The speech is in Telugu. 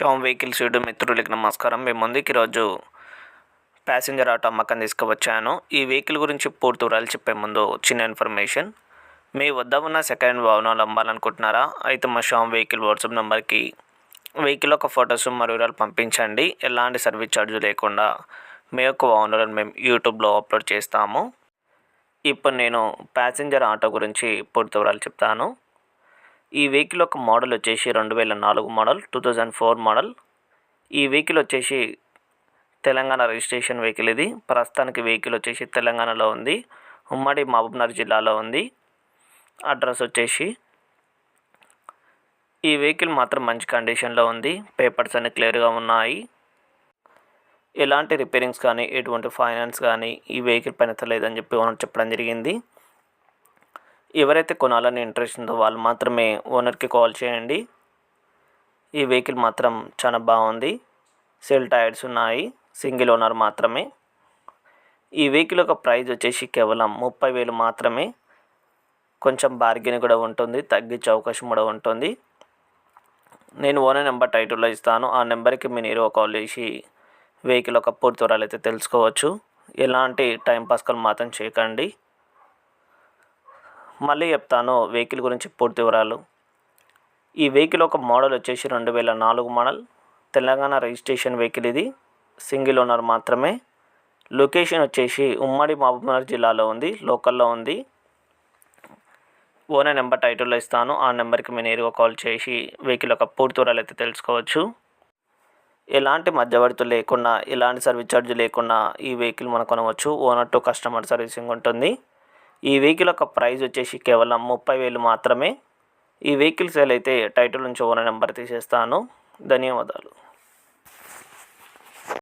షామ్ వెహికల్స్ యూట్యూబ్ మిత్రులకి నమస్కారం. మేము ముందుకి ఈరోజు ప్యాసింజర్ ఆటో అమ్మకం తీసుకువచ్చాను. ఈ వెహికల్ గురించి పూర్తి వివరాలు చెప్పే ముందు చిన్న ఇన్ఫర్మేషన్. మీ వద్ద ఉన్న సెకండ్ హ్యాండ్ వాహనాలు అమ్మాలనుకుంటున్నారా? అయితే మా షామ్ వెహికల్ వాట్సాప్ నెంబర్కి వెహికల్ యొక్క ఫొటోస్ మరియు వివరాలు పంపించండి. ఎలాంటి సర్వీస్ ఛార్జ్ లేకుండా మీ యొక్క వాహనాలను మేము యూట్యూబ్లో అప్లోడ్ చేస్తాము. ఇప్పుడు నేను ప్యాసింజర్ ఆటో గురించి పూర్తి వివరాలు చెప్తాను. ఈ వెహికల్ యొక్క మోడల్ వచ్చేసి రెండు వేల నాలుగు model two thousand four model. ఈ వెహికల్ వచ్చేసి తెలంగాణ రిజిస్ట్రేషన్ వెహికల్ ఇది. ప్రస్తుతానికి వెహికల్ వచ్చేసి తెలంగాణలో ఉంది. ఉమ్మడి మహబూబ్నగర్ జిల్లాలో ఉంది. అడ్రస్ వచ్చేసి ఈ వెహికల్ మాత్రం మంచి కండిషన్లో ఉంది. పేపర్స్ అన్ని క్లియర్గా ఉన్నాయి. ఎలాంటి రిపేరింగ్స్ కానీ ఎటువంటి ఫైనాన్స్ కానీ ఈ వెహికల్ పైన లేదని చెప్పి ఓనర్ చెప్పడం జరిగింది. ఎవరైతే కొనాలని ఇంట్రెస్ట్ ఉందో వాళ్ళు మాత్రమే ఓనర్కి కాల్ చేయండి. ఈ వెహికల్ మాత్రం చాలా బాగుంది. సెల్ టైర్స్ ఉన్నాయి. సింగిల్ ఓనర్ మాత్రమే. ఈ వెహికల్ యొక్క ప్రైస్ వచ్చేసి కేవలం ముప్పై వేలు మాత్రమే. కొంచెం బార్గెన్ కూడా ఉంటుంది. తగ్గించే అవకాశం కూడా ఉంటుంది. నేను ఓనర్ నెంబర్ టైటిల్లో ఇస్తాను. ఆ నెంబర్కి మీరు నేరుగా కాల్ చేసి వెహికల్ యొక్క పూర్తి వివరాలు అయితే తెలుసుకోవచ్చు. ఎలాంటి టైం పాస్కల్ మాత్రం చేయకండి. మళ్ళీ చెప్తాను వెహికల్ గురించి పూర్తి వివరాలు. ఈ వెహికల్ ఒక మోడల్ వచ్చేసి రెండు వేల నాలుగు మోడల్. తెలంగాణ రిజిస్ట్రేషన్ వెహికల్ ఇది. సింగిల్ ఓనర్ మాత్రమే. లొకేషన్ వచ్చేసి ఉమ్మడి మహబూబ్నగర్ జిల్లాలో ఉంది లోకల్లో ఉంది. ఓనర్ నెంబర్ టైటిల్లో ఇస్తాను. ఆ నెంబర్కి మీరు నేరుగా కాల్ చేసి వెహికల్ యొక్క పూర్తి వివరాలు అయితే తెలుసుకోవచ్చు. ఎలాంటి మధ్యవర్తులు లేకుండా ఎలాంటి సర్వీస్ ఛార్జ్ లేకుండా ఈ వెహికల్ మనం కొనవచ్చు. ఓనర్ టు కస్టమర్ సర్వీసింగ్ ఉంటుంది. ఈ వెహికల్ యొక్క ప్రైస్ వచ్చేసి కేవలం ముప్పై వేలు మాత్రమే. ఈ వెహికల్ సేల్ అయితే టైటిల్ నుంచి ఓనర్ నెంబర్ తీసేస్తాను. ధన్యవాదాలు.